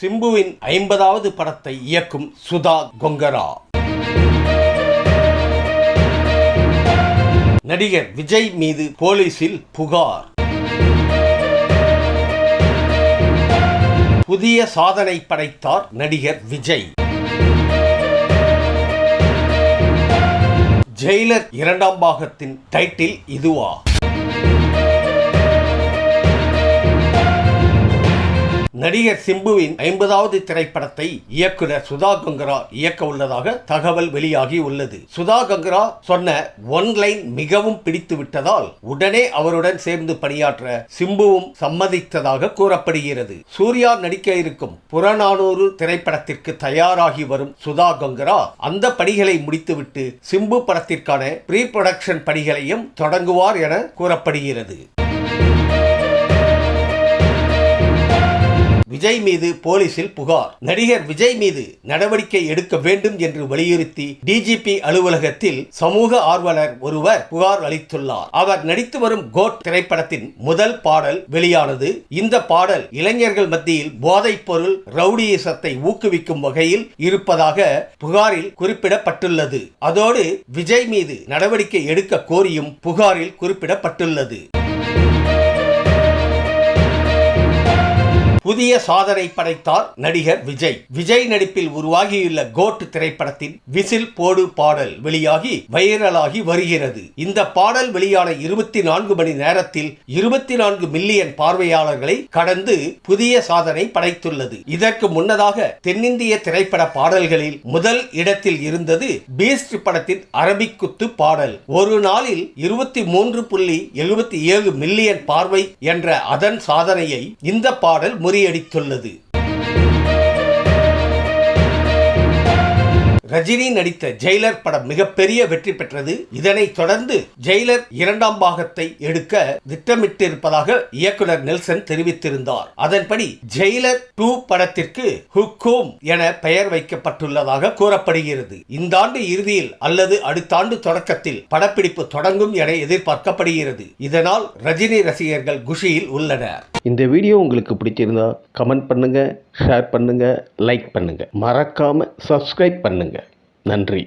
சிம்புவின் ஐம்பதாவது படத்தை இயக்கும் சுதா கொங்கரா. நடிகர் விஜய் மீது போலீசில் புகார். புதிய சாதனை படைத்தார் நடிகர் விஜய். ஜெயிலர் இரண்டாம் பாகத்தின் டைட்டில் இதுவா? நடிகர் சிம்புவின் ஐம்பதாவது திரைப்படத்தை இயக்குனர் சுதா கங்கரா இயக்க உள்ளதாக தகவல் வெளியாகி உள்ளது. சுதா கங்கரா சொன்ன ஒன் லைன் மிகவும் பிடித்து விட்டதால் உடனே அவருடன் சேர்ந்து பணியாற்ற சிம்புவும் சம்மதித்ததாக கூறப்படுகிறது. சூர்யா நடிக்க இருக்கும் புறநானூறு திரைப்படத்திற்கு தயாராகி வரும் சுதா கங்கரா அந்த பணிகளை முடித்துவிட்டு சிம்பு படத்திற்கான ப்ரீ ப்ரொடக்ஷன் பணிகளையும் தொடங்குவார் என கூறப்படுகிறது. விஜய் மீது போலீசில் புகார். நடிகர் விஜய் மீது நடவடிக்கை எடுக்க வேண்டும் என்று வலியுறுத்தி டிஜிபி அலுவலகத்தில் சமூக ஆர்வலர் ஒருவர் புகார் அளித்துள்ளார். அவர் நடித்து வரும் கோட் திரைப்படத்தின் முதல் பாடல் வெளியானது. இந்த பாடல் இளைஞர்கள் மத்தியில் போதைப் பொருள் ரவுடியிசத்தை ஊக்குவிக்கும் வகையில் இருப்பதாக புகாரில் குறிப்பிடப்பட்டுள்ளது. அதோடு விஜய் மீது நடவடிக்கை எடுக்க கோரியும் புகாரில் குறிப்பிடப்பட்டுள்ளது. புதிய சாதனை படைத்தார் நடிகர் விஜய். விஜய் நடிப்பில் உருவாகியுள்ள கோட் திரைப்படத்தின் விசில் போடு பாடல் வெளியாகி வைரலாகி வருகிறது. இந்த பாடல் வெளியான இருபத்தி நான்கு மணி நேரத்தில் இருபத்தி நான்கு மில்லியன் பார்வையாளர்களை கடந்து புதிய சாதனை படைத்துள்ளது. இதற்கு முன்னதாக தென்னிந்திய திரைப்பட பாடல்களில் முதல் இடத்தில் இருந்தது பீஸ்ட் படத்தின் அரபிக் குத்து பாடல். ஒரு நாளில் இருபத்தி மூன்று புள்ளி எழுபத்தி ஏழு மில்லியன் பார்வை என்ற அதன் சாதனையை இந்த பாடல் முறியடித்துள்ளது ரஜினி நடித்த ஜெயிலர் படம் மிகப்பெரிய வெற்றி பெற்றது. இதனைத் தொடர்ந்து ஜெயிலர் இரண்டாம் பாகத்தை எடுக்க திட்டமிட்டிருப்பதாக இயக்குனர் நெல்சன் தெரிவித்திருந்தார். அதன்படி ஜெயிலர் டூ படத்திற்கு ஹுக்கோம் என பெயர் வைக்கப்பட்டுள்ளதாக கூறப்படுகிறது. இந்த ஆண்டு இறுதியில் அல்லது அடுத்த ஆண்டு தொடக்கத்தில் படப்பிடிப்பு தொடங்கும் என எதிர்பார்க்கப்படுகிறது. இதனால் ரஜினி ரசிகர்கள் குஷியில் உள்ளனர். இந்த வீடியோ உங்களுக்கு பிடிச்சிருந்தா கமெண்ட் பண்ணுங்க ஷேர் பண்ணுங்க லைக் பண்ணுங்க. மறக்காம சப்ஸ்கிரைப் பண்ணுங்க. நன்றி.